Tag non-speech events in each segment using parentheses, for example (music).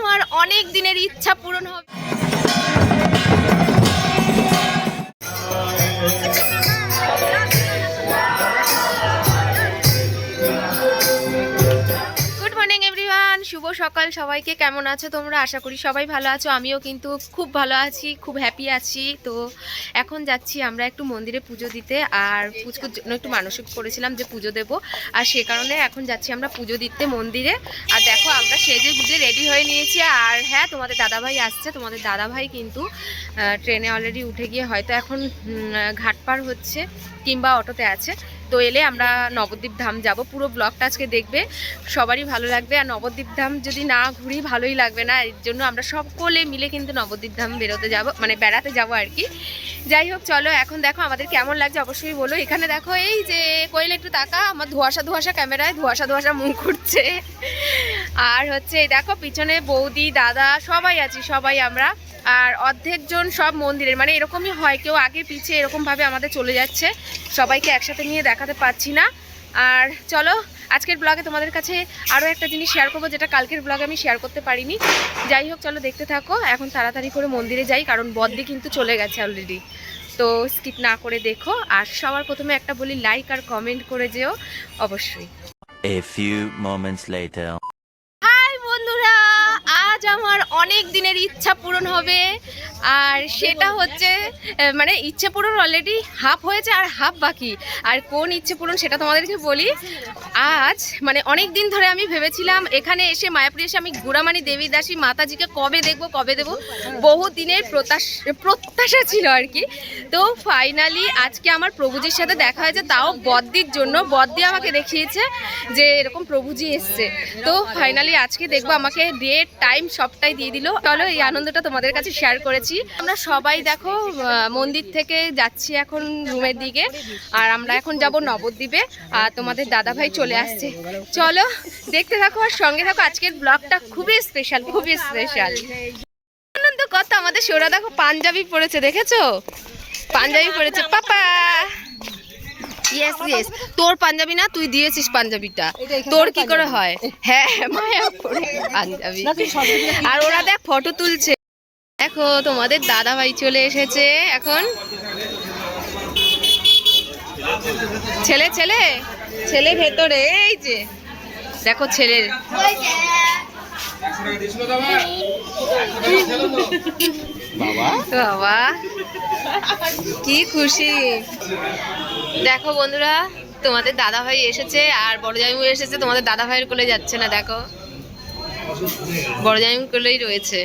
আমার অনেক দিনের ইচ্ছা পূরণ হবে। সকাল, সবাইকে কেমন আছো তোমরা? আশা করি সবাই ভালো আছো। আমিও কিন্তু খুব ভালো আছি, খুব হ্যাপি আছি। তো এখন যাচ্ছি আমরা একটু মন্দিরে পুজো দিতে। আর পুজোর জন্য একটু মানসিক করেছিলাম যে পুজো দেব। আর সে কারণে এখন যাচ্ছি আমরা পুজো দিতে মন্দিরে। আর দেখো আমরা সেজে গুজে রেডি হয়ে নিয়েছি। আর হ্যাঁ তোমাদের দাদাভাই আসছে। তোমাদের দাদাভাই কিন্তু ট্রেনে অলরেডি উঠে গিয়ে হয়তো এখন ঘাট পার হচ্ছে কিংবা অটোতে আছে। তো এলে আমরা নবদ্বীপ ধাম যাব। পুরো ব্লগটা আজকে দেখবে। সবারই ভালো লাগবে। আর নবদ্বীপ ধাম যদি না ঘুরি, ভালোই লাগবে না। এর জন্য আমরা সকলে মিলে কিন্তু নবদ্বীপ ধাম বেরোতে যাব মানে বেড়াতে যাব আর কি। যাই হোক, চলো, এখন দেখো আমাদের কেমন লাগছে, অবশ্যই বলো। এখানে দেখো এই যে কইলে একটু তাকা, আমার ধোয়াশা ধোয়াশা ক্যামেরায় ধোয়াশা ধোয়াশা মুখ উঠছে আর হচ্ছে, দেখো, পিছনে বৌদি, দাদা, সবাই আছি, সবাই আমরা। আর অর্ধেকজন সব মন্দিরের মানে এরকমই হয়, কেউ আগে পিছিয়ে এরকমভাবে আমাদের চলে যাচ্ছে। সবাইকে একসাথে নিয়ে দেখাতে পারছি না। আর চলো আজকের ব্লগে তোমাদের কাছে আরও একটা জিনিস শেয়ার করব যেটা কালকের ব্লগে আমি শেয়ার করতে পারিনি। যাই হোক চলো দেখতে থাকো। এখন তাড়াতাড়ি করে মন্দিরে যাই কারণ বদ্দি কিন্তু চলে গেছে অলরেডি তো স্কিপ না করে দেখো আর সবার প্রথমে একটা বলি লাইক আর কমেন্ট করে যেও অবশ্যই। A few moments later. Hi বন্ধুরা আজ আমার অনেক দিনের ইচ্ছা পূরণ হবে। আর সেটা হচ্ছে মানে ইচ্ছে পূরণ অলরেডি হাফ হয়েছে আর হাফ বাকি। আর কোন ইচ্ছে পূরণ সেটা তোমাদেরকে বলি, আজ মানে অনেক দিন ধরে আমি ভেবেছিলাম এখানে এসে মায়াপুরে এসে আমি গুড়ামানি দেবী দাসী মাতাজিকে কবে দেখব, কবে দেবো? বহু দিনের প্রত্যাশ- প্রত্যাশা ছিল আর কি। তো ফাইনালি আজকে আমার প্রভুজির সাথে দেখা হয়েছে, তাও বদ্দির জন্য। বদ্দি আমাকে দেখিয়েছে যে এরকম প্রভুজি এসছে। তো ফাইনালি আজকে দেখব, আমাকে ডেট টাইম সবটাই দিয়ে দিল। চলো এই আনন্দটা তোমাদের কাছে শেয়ার করেছি। আমরা সবাই দেখো মন্দির থেকে যাচ্ছি এখন রুমের দিকে। আর আমরা এখন যাব নবদ্বীপে। আর তোমাদের দাদা ভাই চলে আসছে। চলো, দেখতে থাকো আর সঙ্গে থাকো। আজকের ব্লগটা খুবই স্পেশাল খুবই স্পেশাল আনন্দ কত? আমাদের সোরা দেখো পাঞ্জাবি পরেছে, দেখেছ? পাঞ্জাবি পরেছে। পাপা! ইয়েস ইয়েস তোর পাঞ্জাবি না, তুই দিয়েছিস পাঞ্জাবিটা। তোর কি করে হয়? হ্যাঁ পরে পাঞ্জাবি। আর ওরা দেখ ফটো তুলছে। দেখো তোমাদের দাদা ভাই চলে এসেছে এখন। ছেলে ছেলে? ছেলে ভেতরে এই যে। দেখো ছেলের। বাবা? কি খুশি। দেখো বন্ধুরা তোমাদের দাদা ভাই এসেছে আর বড় জামাইবু এসেছে তোমাদের দাদা ভাইয়ের কোলে যাচ্ছে না দেখো। বড় জামাইবু কোলেই রয়েছে।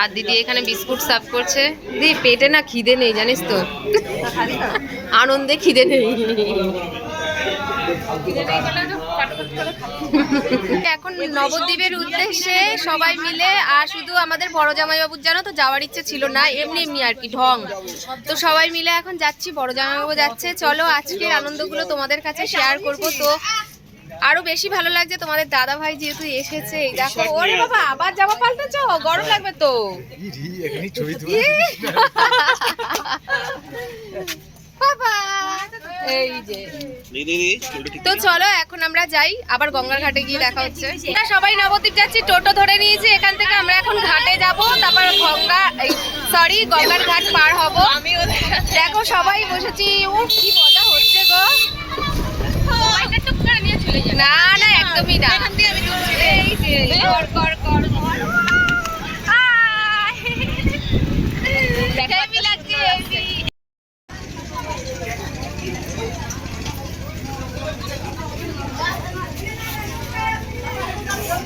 আর দিদি এখানে বিস্কুট সার্ভ করছে। দিদি, পেটে না খিদে নেই, জানিস তো? আনন্দে খিদে নেই। এখন নবদ্বীপের উদ্দেশ্যে সবাই মিলে, আর শুধু আমাদের বড় জামাইবাবুর জানো তো, যাওয়ার ইচ্ছে ছিল না, এমনি এমনি আর কি, ঢং। তো সবাই মিলে এখন যাচ্ছি, বড় জামাইবাবু যাচ্ছে। চলো, আজকের আনন্দগুলো তোমাদের কাছে শেয়ার করব। তো আরও বেশি ভালো লাগছে তোমাদের দাদা ভাই যেহেতু এসেছে এই দেখো ওরে বাবা আবার জামা পাল্টেছো? গরম লাগবে তো। এই যে। তো চলো এখন আমরা যাই আবার গঙ্গার ঘাটে গিয়ে দেখা হচ্ছে। সবাই নবদ্বীপ যাচ্ছি টোটো ধরে নিয়েছি এখান থেকে আমরা এখন ঘাটে যাব তারপর গঙ্গা সরি গঙ্গার ঘাট পার হব। দেখো সবাই বসেছি। ও কি মজা হচ্ছে গো। না না একদমই না।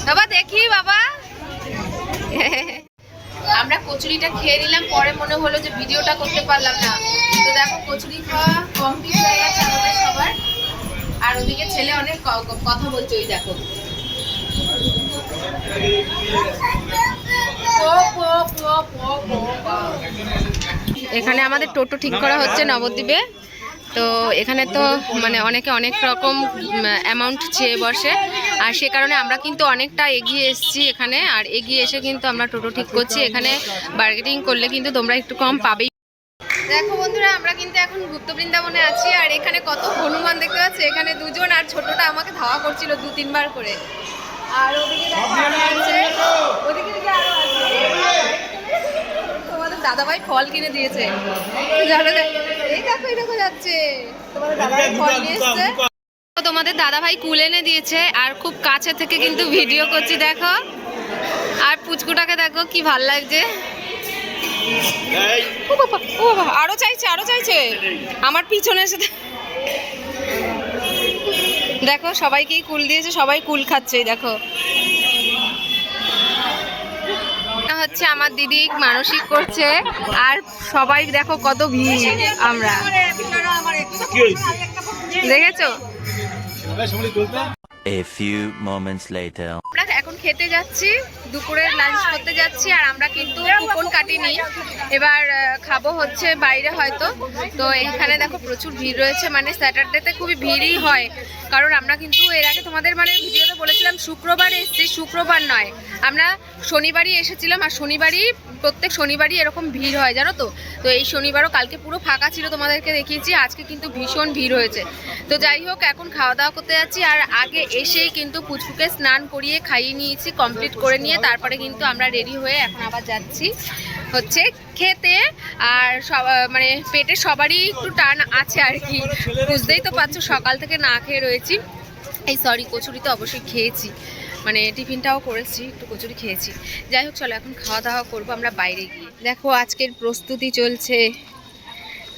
বাবা দেখি বাবা। আমরা কচুরিটা খেয়ে নিলাম পরে মনে হলো যে ভিডিওটা করতে পারলাম না। তো দেখো কচুরি খাওয়া কমপ্লিট হয়ে গেছে আমাদের সবার। আর ওদিকে ছেলে অনেক কথা বলছে, ওই দেখো। এখানে আমাদের টোটো ঠিক করা হচ্ছে নবদ্বীপে। তো এখানে তো মানে অনেকে অনেক রকম অ্যামাউন্ট চেয়ে বসে। আর সে কারণে আমরা কিন্তু অনেকটা এগিয়ে এসেছি এখানে। আর এগিয়ে এসে কিন্তু আমরা টোটো ঠিক করছি। এখানে বার্গেটিং করলে কিন্তু তোমরা একটু কম পাবেই। দেখো বন্ধুরা আমরা কিন্তু এখন গুপ্ত বৃন্দাবনে আছি আর এখানে কত হনুমান দেখতে পাচ্ছি। এখানে দুজন আর ছোটটা আমাকে ধাওয়া করছিল দু তিনবার করে। আর ওদিকে ওদিকে দিকে দাদাভাই ফল কিনে দিয়েছে। এই দেখো এই দেখো যাচ্ছে। তোমাদের দাদাভাই ফল নিয়ে এসছে। তোমাদের দাদাভাই কুল এনে দিয়েছে আর খুব কাছে থেকে কিন্তু ভিডিও করছি দেখো। আর পুচকুটাকে দেখো কি ভালো লাগছে। ও বাবা ও বাবা আরও চাইছে আরও চাইছে। আমার পিছনে এসে দেখো সবাইকেই কুল দিয়েছে সবাই কুল খাচ্ছে দেখো। হচ্ছে আমার দিদি মানসিক করছে আর সবাই দেখো কত ভিড় আমরা। দেখেছ? A few moments later. আমরা এখন খেতে যাচ্ছি দুপুরে লাঞ্চ করতে যাচ্ছি, আর আমরা কিন্তু কুপন কাটিনি। এবার খাব হচ্ছে বাইরে হয়তো। তো এখানে দেখো প্রচুর ভিড় রয়েছে মানে স্যাটারডেতে খুবই ভিড়ই হয়। কারণ আমরা কিন্তু এর আগে তোমাদের মানে ভিডিওতে বলেছিলাম শুক্রবার এসেছি, শুক্রবার নয়। আমরা শনিবারই এসেছিলাম আর শনিবারই, প্রত্যেক শনিবারই এরকম ভিড় হয়, জানো তো? তো এই শনিবারও কালকে পুরো ফাঁকা ছিল তোমাদেরকে দেখিয়েছি, আজকে কিন্তু ভীষণ ভিড় হয়েছে। তো যাই হোক, এখন খাওয়া দাওয়া করতে যাচ্ছি আর আগে এসেই কিন্তু পুচকুকে স্নান করিয়ে খাইয়ে নিয়েছি কমপ্লিট করে নিয়ে, তারপরে কিন্তু আমরা রেডি হয়ে এখন আবার যাচ্ছি। হচ্ছে খেতে আর সব মানে পেটে সবারই একটু টান আছে আর কি। বুঝতেই তো পারছ সকাল থেকে না খেয়ে রয়েছি। এই সরি কচুরি তো অবশ্যই খেয়েছি। মানে টিফিনটাও করেছি একটু কচুরি খেয়েছি। যাই হোক চলো এখন খাওয়া দাওয়া করব আমরা বাইরে গিয়ে। দেখো আজকের প্রস্তুতি চলছে।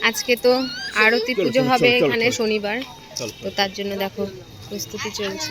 আজকে তো আরতি পুজো হবে এখানে শনিবার। তো তার জন্য দেখো প্রস্তুতি চলছে।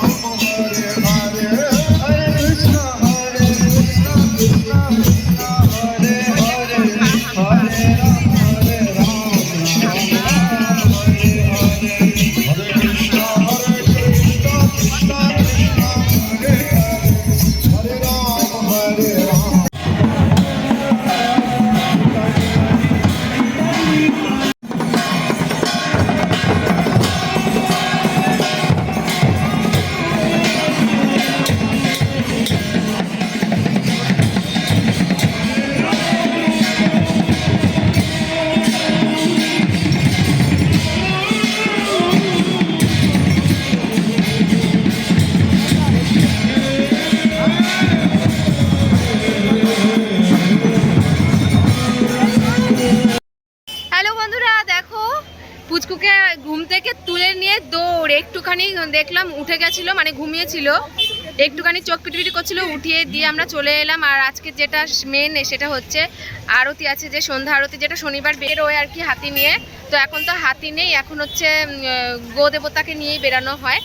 দেখলাম উঠে গেছিল মানে ঘুমিয়েছিল। একটুখানি চোখ পিটপিটি করছিল উঠিয়ে দিয়ে আমরা চলে এলাম। আর আজকে যেটা মেন সেটা হচ্ছে আরতি আছে যে সন্ধ্যা আরতি যেটা শনিবার বেরোয় আর কি হাতি নিয়ে। তো এখন তো হাতি নেই এখন হচ্ছে উম, আহ, গো দেবতাকে নিয়েই বেরানো হয়।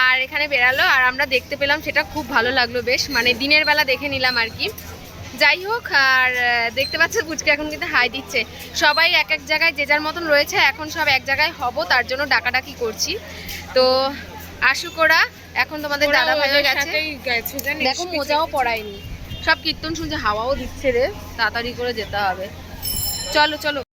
আর এখানে বেরালো আর আমরা দেখতে পেলাম সেটা খুব ভালো লাগল বেশ। মানে দিনের বেলা দেখে নিলাম আর কি। যাই হোক আর দেখতে পাচ্ছ পুচকে এখন কিন্তু হাই দিচ্ছে। সবাই এক এক জায়গায় যে যার মতন রয়েছে এখন সব এক জায়গায় হব তার জন্য ডাকাডাকি করছি। তো আসুক ওরা। এখন তোমাদের দাদা ভাইয়ের কাছে দেখো মোজাও পড়ায়নি। সব কীর্তন শুনছে হাওয়াও দিচ্ছে রে। তাড়াতাড়ি করে যেতে হবে। চলো চলো।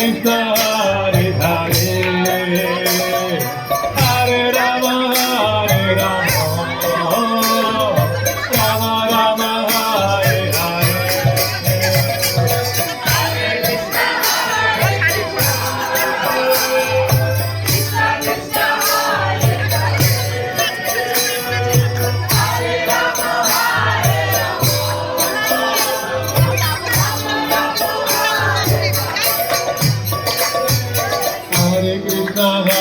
Thank God. Hare Krishna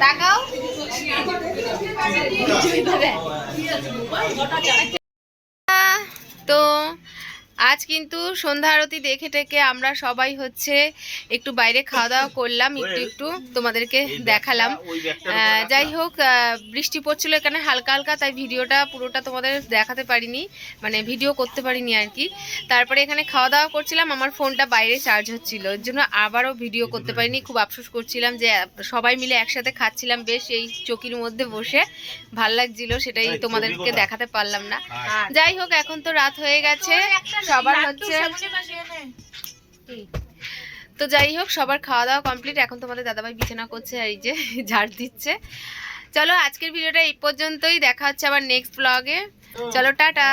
দেখাও তো আজ কিন্তু সন্ধ্যা আরতি দেখে টেকে আমরা সবাই হচ্ছে একটু বাইরে খাওয়া দাওয়া করলাম একটু একটু তোমাদেরকে দেখালাম। যাই হোক বৃষ্টি পড়ছিল এখানে হালকা হালকা তাই ভিডিওটা পুরোটা তোমাদের দেখাতে পারিনি মানে ভিডিও করতে পারিনি আর কি। তারপরে এখানে খাওয়া দাওয়া করছিলাম আমার ফোনটা বাইরে চার্জ হচ্ছিল এর জন্য আবারও ভিডিও করতে পারিনি। খুব আফসোস করছিলাম যে সবাই মিলে একসাথে খাচ্ছিলাম বেশ এই চকির মধ্যে বসে ভালো লাগছিল সেটাই তোমাদেরকে দেখাতে পারলাম না। যাই হোক এখন তো রাত হয়ে গেছে। সবার হচ্ছে তো যাই হোক সবার খাওয়া দাওয়া কমপ্লিট এখন তোমাদের দাদাভাই বিছানা করছে আর এই যে (laughs) ঝাড় দিচ্ছে। চলো আজকের ভিডিওটা এই পর্যন্তই। দেখা হচ্ছে আবার নেক্সট ব্লগে চলো টাটা।